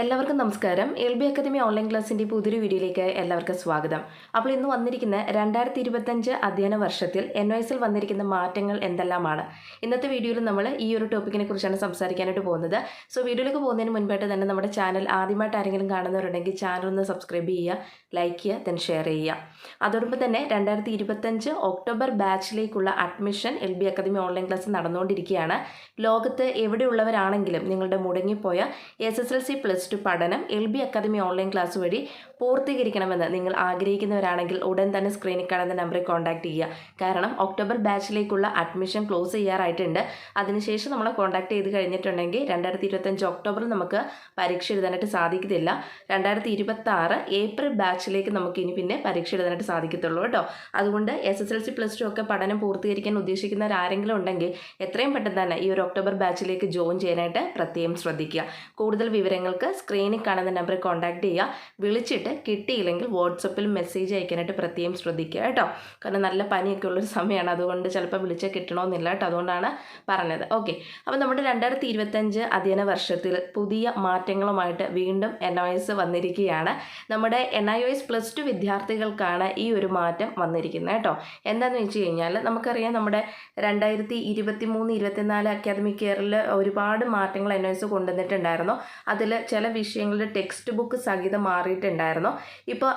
എല്ലാവർക്കും നമസ്കാരം. L B academy online ക്ലാസ്സിന്റെ പുതിയൊരു വീഡിയോയിലേക്ക് എല്ലാവർക്കും സ്വാഗതം. അപ്പോൾ ഇന്ന് വന്നിരിക്കുന്ന രണ്ടായിരത്തി ഇരുപത്തഞ്ച് അധ്യയന വർഷത്തിൽ എൻ എസിൽ വന്നിരിക്കുന്ന മാറ്റങ്ങൾ എന്തെല്ലാമാണ്? ഇന്നത്തെ വീഡിയോയിൽ നമ്മൾ ഈ ഒരു ടോപ്പിക്കിനെ കുറിച്ചാണ് സംസാരിക്കാനായിട്ട് പോകുന്നത്. സോ വീഡിയോയിലേക്ക് പോകുന്നതിന് മുൻപായിട്ട് തന്നെ നമ്മുടെ ചാനൽ ആദ്യമായിട്ട് ആരെങ്കിലും കാണുന്നവരുണ്ടെങ്കിൽ ചാനൽ ഒന്ന് സബ്സ്ക്രൈബ് ചെയ്യുക ലൈക്ക് ചെയ്യുക ദെൻ ഷെയർ ചെയ്യുക. അതോടൊപ്പം തന്നെ രണ്ടായിരത്തി ഇരുപത്തഞ്ച് October ബാച്ചിലേക്കുള്ള admission L B academy online class നടന്നുകൊണ്ടിരിക്കുകയാണ്. ലോകത്ത് എവിടെയുള്ളവരാണെങ്കിലും നിങ്ങളുടെ മുടങ്ങിപ്പോയ S S L C plus two പഠനം L B academy online class വഴി പൂർത്തീകരിക്കണമെന്ന് നിങ്ങൾ ആഗ്രഹിക്കുന്നവരാണെങ്കിൽ ഉടൻ തന്നെ സ്ക്രീനിൽ കാണുന്ന നമ്പറിൽ കോൺടാക്ട് ചെയ്യുക. കാരണം ഒക്ടോബർ ബാച്ചിലേക്കുള്ള അഡ്മിഷൻ ക്ലോസ് ചെയ്യാറായിട്ടുണ്ട്. അതിനുശേഷം നമ്മളെ കോൺടാക്ട് ചെയ്ത് കഴിഞ്ഞിട്ടുണ്ടെങ്കിൽ രണ്ടായിരത്തി ഇരുപത്തഞ്ച് ഒക്ടോബറിൽ നമുക്ക് പരീക്ഷ എഴുതാനായിട്ട് സാധിക്കത്തില്ല. രണ്ടായിരത്തി ഇരുപത്തി ആറ് ഏപ്രിൽ ബാച്ചിലേക്ക് നമുക്ക് ഇനി പിന്നെ പരീക്ഷ എഴുതാനായിട്ട് സാധിക്കത്തുള്ളൂ കേട്ടോ. അതുകൊണ്ട് S S L C plus two ഒക്കെ പഠനം പൂർത്തീകരിക്കാൻ ഉദ്ദേശിക്കുന്നവർ ആരെങ്കിലും ഉണ്ടെങ്കിൽ എത്രയും പെട്ടെന്ന് തന്നെ ഈ ഒരു ഒക്ടോബർ ബാച്ചിലേക്ക് ജോയിൻ ചെയ്യാനായിട്ട് പ്രത്യേകം ശ്രദ്ധിക്കുക. കൂടുതൽ വിവരങ്ങൾക്ക് സ്ക്രീനിൽ കാണുന്ന നമ്പറിൽ കോൺടാക്ട് ചെയ്യുക. വിളിച്ചിട്ട് കിട്ടിയില്ലെങ്കിൽ വാട്സപ്പിൽ മെസ്സേജ് അയക്കാനായിട്ട് പ്രത്യേകം ശ്രദ്ധിക്കുക കേട്ടോ. കാരണം നല്ല പനിയൊക്കെ ഉള്ളൊരു സമയമാണ്. അതുകൊണ്ട് ചിലപ്പോൾ വിളിച്ചാൽ കിട്ടണമെന്നില്ല കേട്ടോ. അതുകൊണ്ടാണ് പറഞ്ഞത്. ഓക്കെ. അപ്പോൾ നമ്മുടെ രണ്ടായിരത്തി ഇരുപത്തഞ്ച് അധ്യയന വർഷത്തിൽ പുതിയ മാറ്റങ്ങളുമായിട്ട് വീണ്ടും എൻ ഒ എസ് വന്നിരിക്കുകയാണ്. നമ്മുടെ N I S plus two വിദ്യാർത്ഥികൾക്കാണ് ഈ ഒരു മാറ്റം വന്നിരിക്കുന്നത് കേട്ടോ. എന്താണെന്ന് വെച്ച് കഴിഞ്ഞാൽ നമുക്കറിയാം നമ്മുടെ രണ്ടായിരത്തി ഇരുപത്തി മൂന്ന് ഇരുപത്തിനാല് അക്കാദമിക് ഇയറിൽ ഒരുപാട് മാറ്റങ്ങൾ എൻ ഒ എസ് കൊണ്ടുവന്നിട്ടുണ്ടായിരുന്നു. അതിൽ ചില വിഷയങ്ങളുടെ ടെക്സ്റ്റ് ബുക്ക് സഹിതം മാറിയിട്ടുണ്ടായിരുന്നു. ഇപ്പോൾ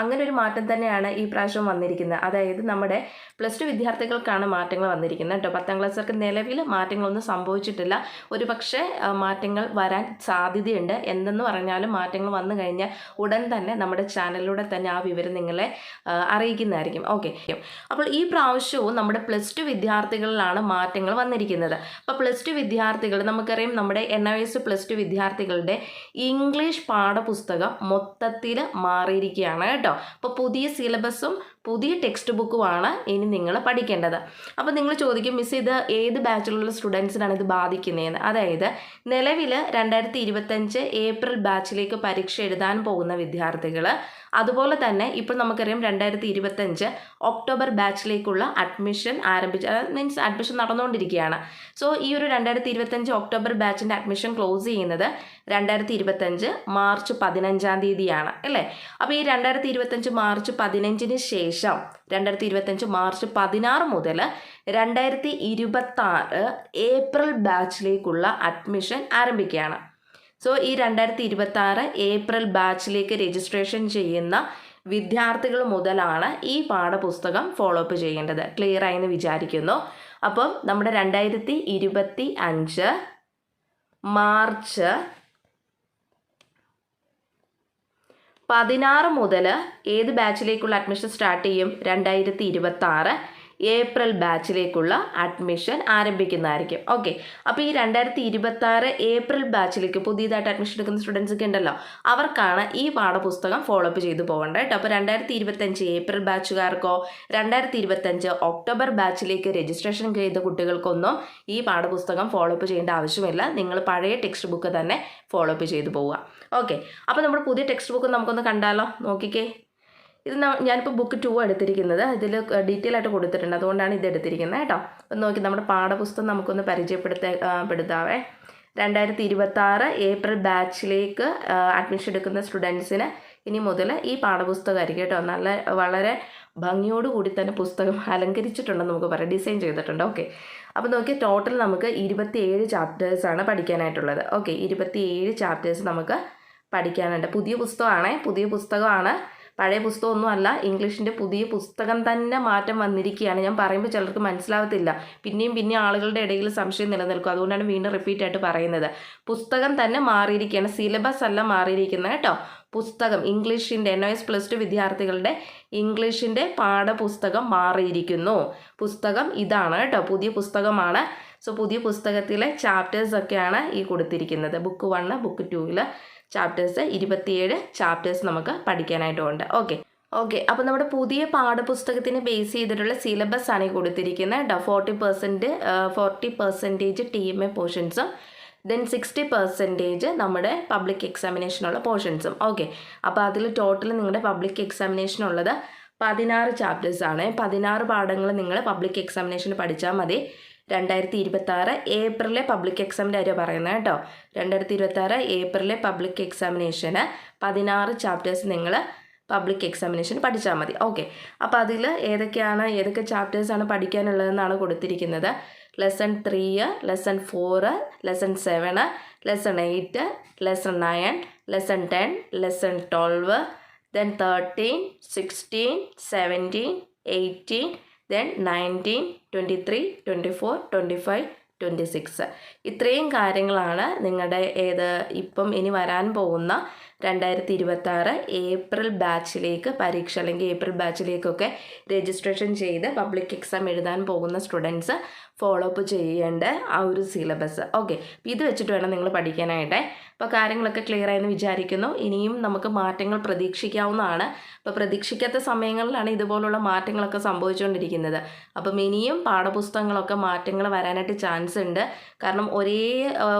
അങ്ങനെ ഒരു മാറ്റം തന്നെയാണ് ഈ പ്രാവശ്യം വന്നിരിക്കുന്നത്. അതായത് നമ്മുടെ പ്ലസ് ടു വിദ്യാർത്ഥികൾക്കാണ് മാറ്റങ്ങൾ വന്നിരിക്കുന്നത് കേട്ടോ. പത്താം ക്ലാസ്സുകാർക്ക് നിലവിൽ മാറ്റങ്ങളൊന്നും സംഭവിച്ചിട്ടില്ല. ഒരു പക്ഷേ മാറ്റങ്ങൾ വരാൻ സാധ്യതയുണ്ട്. എന്തെന്ന് പറഞ്ഞാലും മാറ്റങ്ങൾ വന്നു കഴിഞ്ഞാൽ ഉടൻ തന്നെ നമ്മുടെ ചാനലിലൂടെ തന്നെ ആ വിവരം നിങ്ങളെ അറിയിക്കുന്നതായിരിക്കും. ഓക്കെ. അപ്പോൾ ഈ പ്രാവശ്യവും നമ്മുടെ പ്ലസ് ടു വിദ്യാർത്ഥികളിലാണ് മാറ്റങ്ങൾ വന്നിരിക്കുന്നത്. അപ്പോൾ പ്ലസ് ടു വിദ്യാർത്ഥികൾ നമുക്കറിയാം നമ്മുടെ N I S plus two വിദ്യാർത്ഥികളുടെ ഇംഗ്ലീഷ് പാഠപുസ്തകം മൊത്തത്തിൽ മാറിയിരിക്കുകയാണ് കേട്ടോ. അപ്പോൾ പുതിയ സിലബസും പുതിയ ടെക്സ്റ്റ് ബുക്കുമാണ് ഇനി നിങ്ങൾ പഠിക്കേണ്ടത്. അപ്പോൾ നിങ്ങൾ ചോദിക്കും മിസ് ഇത് ഏത് ബാച്ചിലുള്ള സ്റ്റുഡൻസിനാണ് ഇത് ബാധിക്കുന്നതെന്ന് അതായത് നിലവിൽ രണ്ടായിരത്തി ഇരുപത്തഞ്ച് ഏപ്രിൽ ബാച്ചിലേക്ക് പരീക്ഷ എഴുതാൻ പോകുന്ന വിദ്യാർത്ഥികൾ അതുപോലെ തന്നെ ഇപ്പോൾ നമുക്കറിയാം രണ്ടായിരത്തി ഇരുപത്തഞ്ച് ഒക്ടോബർ ബാച്ചിലേക്കുള്ള അഡ്മിഷൻ ആരംഭിച്ച മീൻസ് അഡ്മിഷൻ നടന്നുകൊണ്ടിരിക്കുകയാണ് സോ ഈ ഒരു രണ്ടായിരത്തി ഇരുപത്തഞ്ച് ഒക്ടോബർ ബാച്ചിന്റെ അഡ്മിഷൻ ക്ലോസ് ചെയ്യുന്നത് രണ്ടായിരത്തി ഇരുപത്തഞ്ച് മാർച്ച് പതിനഞ്ചാം തീയതിയാണ് അല്ലേ? അപ്പോൾ ഈ രണ്ടായിരത്തി ഇരുപത്തഞ്ച് മാർച്ച് പതിനഞ്ചിന് ശേഷം രണ്ടായിരത്തി ഇരുപത്തഞ്ച് മാർച്ച് പതിനാറ് മുതൽ രണ്ടായിരത്തി ഇരുപത്താറ് ഏപ്രിൽ ബാച്ചിലേക്കുള്ള അഡ്മിഷൻ ആരംഭിക്കുകയാണ്. സോ ഈ രണ്ടായിരത്തി ഇരുപത്തി ആറ് ഏപ്രിൽ ബാച്ചിലേക്ക് രജിസ്ട്രേഷൻ ചെയ്യുന്ന വിദ്യാർത്ഥികൾ മുതലാണ് ഈ പാഠപുസ്തകം ഫോളോ അപ്പ് ചെയ്യേണ്ടത്. ക്ലിയർ ആയെന്ന് വിചാരിക്കുന്നു. അപ്പം നമ്മുടെ രണ്ടായിരത്തി ഇരുപത്തി അഞ്ച് മാർച്ച് പതിനാറ് മുതൽ ഏത് ബാച്ചിലേക്കുള്ള അഡ്മിഷൻ സ്റ്റാർട്ട് ചെയ്യും? രണ്ടായിരത്തി ഇരുപത്തി ഏപ്രിൽ ബാച്ചിലേക്കുള്ള അഡ്മിഷൻ ആരംഭിക്കുന്നതായിരിക്കും. ഓക്കെ. അപ്പോൾ ഈ രണ്ടായിരത്തി ഇരുപത്തി ആറ് ഏപ്രിൽ ബാച്ചിലേക്ക് പുതിയതായിട്ട് അഡ്മിഷൻ എടുക്കുന്ന സ്റ്റുഡൻസ് ഒക്കെ ഉണ്ടല്ലോ. അവർക്കാണ് ഈ പാഠപുസ്തകം ഫോളോ അപ്പ് ചെയ്തു പോകേണ്ടത് കേട്ടോ. അപ്പോൾ രണ്ടായിരത്തി ഇരുപത്തഞ്ച് ഏപ്രിൽ ബാച്ചുകാർക്കോ രണ്ടായിരത്തി ഇരുപത്തഞ്ച് ഒക്ടോബർ ബാച്ചിലേക്ക് രജിസ്ട്രേഷൻ ചെയ്ത കുട്ടികൾക്കൊന്നും ഈ പാഠപുസ്തകം ഫോളോ അപ്പ് ചെയ്യേണ്ട ആവശ്യമില്ല. നിങ്ങൾ പഴയ ടെക്സ്റ്റ് ബുക്ക് തന്നെ ഫോളോ അപ്പ് ചെയ്തു പോവുക. ഓക്കെ. അപ്പോൾ നമ്മുടെ പുതിയ ടെക്സ്റ്റ് ബുക്ക് നമുക്കൊന്ന് കണ്ടാലോ? നോക്കിക്കേ. ഇത് ഞാനിപ്പോൾ ബുക്ക് ടു എടുത്തിരിക്കുന്നത്. ഇതിൽ ഡീറ്റെയിൽ ആയിട്ട് കൊടുത്തിട്ടുണ്ട്. അതുകൊണ്ടാണ് ഇത് എടുത്തിരിക്കുന്നത് കേട്ടോ. ഒന്ന് നോക്കി നമ്മുടെ പാഠപുസ്തകം നമുക്കൊന്ന് പരിചയപ്പെടുത്ത ആ, പെടുത്താവേ. രണ്ടായിരത്തി ഇരുപത്താറ് ഏപ്രിൽ ബാച്ചിലേക്ക് അഡ്മിഷൻ എടുക്കുന്ന സ്റ്റുഡൻസിന് ഇനി മുതൽ ഈ പാഠപുസ്തകമായിരിക്കും കേട്ടോ. നല്ല വളരെ ഭംഗിയോട് കൂടി തന്നെ പുസ്തകം അലങ്കരിച്ചിട്ടുണ്ടെന്ന് നമുക്ക് പറയാം. ഡിസൈൻ ചെയ്തിട്ടുണ്ട്. ഓക്കെ. അപ്പോൾ നോക്കി ടോട്ടൽ നമുക്ക് ഇരുപത്തിയേഴ് ചാപ്റ്റേഴ്സാണ് പഠിക്കാനായിട്ടുള്ളത്. ഓക്കെ ഇരുപത്തിയേഴ് ചാപ്റ്റേഴ്സ് നമുക്ക് പഠിക്കാനുണ്ട്. പുതിയ പുസ്തകമാണ്. പുതിയ പുസ്തകമാണ്. പഴയ പുസ്തകമൊന്നും അല്ല ഇംഗ്ലീഷിന്റെ പുതിയ പുസ്തകം തന്നെ മാറ്റം വന്നിരിക്കുകയാണ്. ഞാൻ പറയുമ്പോൾ ചിലർക്ക് മനസ്സിലാവത്തില്ല. പിന്നെയും പിന്നെയും ആളുകളുടെ ഇടയിൽ സംശയം നിലനിൽക്കും. അതുകൊണ്ടാണ് വീണ്ടും റിപ്പീറ്റ് ആയിട്ട് പറയുന്നത്. പുസ്തകം തന്നെ മാറിയിരിക്കുകയാണ്. സിലബസ് അല്ല മാറിയിരിക്കുന്നത് കേട്ടോ. പുസ്തകം. ഇംഗ്ലീഷിന്റെ എൻ എസ് പ്ലസ് ടു വിദ്യാർത്ഥികളുടെ ഇംഗ്ലീഷിന്റെ പാഠപുസ്തകം മാറിയിരിക്കുന്നു. പുസ്തകം ഇതാണ് കേട്ടോ. പുതിയ പുസ്തകമാണ്. സോ പുതിയ പുസ്തകത്തിലെ ചാപ്റ്റേഴ്സൊക്കെയാണ് ഈ കൊടുത്തിരിക്കുന്നത്. ബുക്ക് വണ്ണ് ബുക്ക് ടൂവിൽ ചാപ്റ്റേഴ്സ് ഇരുപത്തിയേഴ് ചാപ്റ്റേഴ്സ് നമുക്ക് പഠിക്കാനായിട്ടുണ്ട്. ഓക്കെ ഓക്കെ അപ്പോൾ നമ്മുടെ പുതിയ പാഠപുസ്തകത്തിന് ബേസ് ചെയ്തിട്ടുള്ള സിലബസ് ആണ് ഈ കൊടുത്തിരിക്കുന്നത്. Forty percent forty percentage T M A പോർഷൻസും then sixty percentage നമ്മുടെ പബ്ലിക് എക്സാമിനേഷനുള്ള പോർഷൻസും ഓക്കെ അപ്പോൾ അതിൽ ടോട്ടൽ നിങ്ങളുടെ പബ്ലിക് എക്സാമിനേഷനുള്ളത് പതിനാറ് ചാപ്റ്റേഴ്സ് ആണ്. പതിനാറ് പാഠങ്ങൾ നിങ്ങൾ പബ്ലിക് എക്സാമിനേഷൻ പഠിച്ചാൽ മതി. രണ്ടായിരത്തി ഇരുപത്തി ആറ് ഏപ്രിലെ പബ്ലിക് എക്സാമിന്റെ കാര്യം പറയുന്നത് കേട്ടോ? രണ്ടായിരത്തി ഇരുപത്തി ആറ് ഏപ്രിലെ പബ്ലിക് എക്സാമിനേഷന് പതിനാറ് ചാപ്റ്റേഴ്സ് നിങ്ങൾ പബ്ലിക് എക്സാമിനേഷൻ പഠിച്ചാൽ മതി. ഓക്കെ അപ്പോൾ അതിൽ ഏതൊക്കെയാണ് ഏതൊക്കെ ചാപ്റ്റേഴ്സാണ് പഠിക്കാനുള്ളതെന്നാണ് കൊടുത്തിരിക്കുന്നത്? Lesson three lesson four lesson seven lesson eight lesson nine lesson ten lesson twelve then thirteen sixteen seventeen eighteen then nineteen twenty three twenty four twenty five twenty six ഇത്രയും കാര്യങ്ങളാണ് നിങ്ങളുടെ ഏത് ഇപ്പം ഇനി വരാൻ പോകുന്ന രണ്ടായിരത്തി ഇരുപത്തി ആറ് ഏപ്രിൽ ബാച്ചിലേക്ക് പരീക്ഷ അല്ലെങ്കിൽ ഏപ്രിൽ ബാച്ചിലേക്കൊക്കെ രജിസ്ട്രേഷൻ ചെയ്ത് പബ്ലിക് എക്സാം എഴുതാൻ പോകുന്ന സ്റ്റുഡൻസ് ഫോളോ അപ്പ് ചെയ്യേണ്ട ആ ഒരു സിലബസ്. ഓക്കെ ഇത് വെച്ചിട്ട് വേണം നിങ്ങൾ പഠിക്കാനായിട്ട്. അപ്പോൾ കാര്യങ്ങളൊക്കെ ക്ലിയർ ആയെന്ന് വിചാരിക്കുന്നു. ഇനിയും നമുക്ക് മാറ്റങ്ങൾ പ്രതീക്ഷിക്കാവുന്നതാണ്. അപ്പോൾ പ്രതീക്ഷിക്കാത്ത സമയങ്ങളിലാണ് ഇതുപോലുള്ള മാറ്റങ്ങളൊക്കെ സംഭവിച്ചുകൊണ്ടിരിക്കുന്നത്. അപ്പം ഇനിയും പാഠപുസ്തകങ്ങളൊക്കെ മാറ്റങ്ങൾ വരാനായിട്ട് ചാൻസ് ഉണ്ട്. കാരണം ഒരേ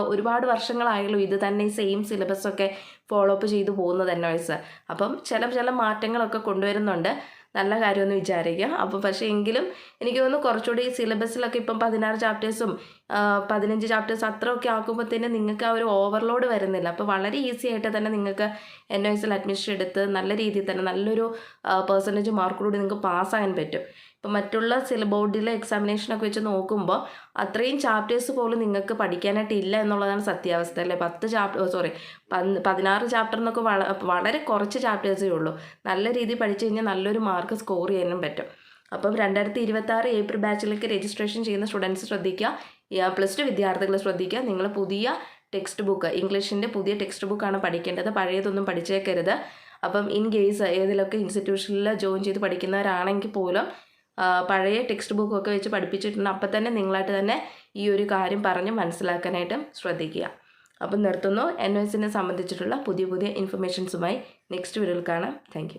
ഒരുപാട് വർഷങ്ങളായാലും ഇത് തന്നെ സെയിം സിലബസൊക്കെ ഫോളോ അപ്പ് ചെയ്തു പോകുന്നത് തന്നെ വയസ്സ് അപ്പം ചില ചില മാറ്റങ്ങളൊക്കെ കൊണ്ടുവരുന്നുണ്ട്. നല്ല കാര്യമെന്ന് വിചാരിക്കുക അപ്പോൾ പക്ഷേ എങ്കിലും എനിക്ക് തോന്നുന്നു കുറച്ചുകൂടി സിലബസിലൊക്കെ ഇപ്പം പതിനാറ് ചാപ്റ്റേഴ്സും പതിനഞ്ച് ചാപ്റ്റേഴ്സ് അത്രയൊക്കെ തന്നെ നിങ്ങൾക്ക് ആ ഒരു ഓവർലോഡ് വരുന്നില്ല. അപ്പോൾ വളരെ ഈസി ആയിട്ട് തന്നെ നിങ്ങൾക്ക് എൻ ഒ എസിൽ അഡ്മിഷൻ എടുത്ത് നല്ല രീതിയിൽ തന്നെ നല്ലൊരു പെർസെന്റേജ് മാർക്കോടുകൂടി നിങ്ങൾക്ക് പാസ്സാകാൻ പറ്റും. ഇപ്പം മറ്റുള്ള സില ബോർഡിലെ എക്സാമിനേഷനൊക്കെ വെച്ച് നോക്കുമ്പോൾ അത്രയും ചാപ്റ്റേഴ്സ് പോലും നിങ്ങൾക്ക് പഠിക്കാനായിട്ട് ഇല്ല എന്നുള്ളതാണ് സത്യാവസ്ഥ അല്ലേ? പത്ത് ചാപ്റ്റർ സോറി പതിനാറ് ചാപ്റ്റർ എന്നൊക്കെ വള വളരെ കുറച്ച് ചാപ്റ്റേഴ്സേ ഉള്ളൂ. നല്ല രീതിയിൽ പഠിച്ചു കഴിഞ്ഞാൽ നല്ലൊരു മാർക്ക് സ്കോർ ചെയ്യാനും പറ്റും. അപ്പം രണ്ടായിരത്തി ഇരുപത്തി ആറ് ഏപ്രിൽ ബാച്ചിലേക്ക് രജിസ്ട്രേഷൻ ചെയ്യുന്ന സ്റ്റുഡൻസ് ശ്രദ്ധിക്കുക. പ്ലസ് ടു വിദ്യാർത്ഥികൾ ശ്രദ്ധിക്കുക. നിങ്ങൾ പുതിയ ടെക്സ്റ്റ് ബുക്ക് ഇംഗ്ലീഷിന്റെ പുതിയ ടെക്സ്റ്റ് ബുക്കാണ് പഠിക്കേണ്ടത്. പഴയതൊന്നും പഠിച്ചേക്കരുത്. അപ്പം ഇൻ കേസ് ഏതിലൊക്കെ ഇൻസ്റ്റിറ്റ്യൂഷനിൽ ജോയിൻ ചെയ്ത് പഠിക്കുന്നവരാണെങ്കിൽ പോലും പഴയ ടെക്സ്റ്റ് ബുക്കൊക്കെ വെച്ച് പഠിപ്പിച്ചിട്ടുണ്ട്. അപ്പം തന്നെ നിങ്ങളായിട്ട് തന്നെ ഈ ഒരു കാര്യം പറഞ്ഞ് മനസ്സിലാക്കാനായിട്ടും ശ്രദ്ധിക്കുക. അപ്പം നിർത്തുന്നു. എൻ എസിനെ സംബന്ധിച്ചിട്ടുള്ള പുതിയ പുതിയ ഇൻഫർമേഷൻസുമായി നെക്സ്റ്റ് വീഡിയോയിൽ കാണാം. താങ്ക്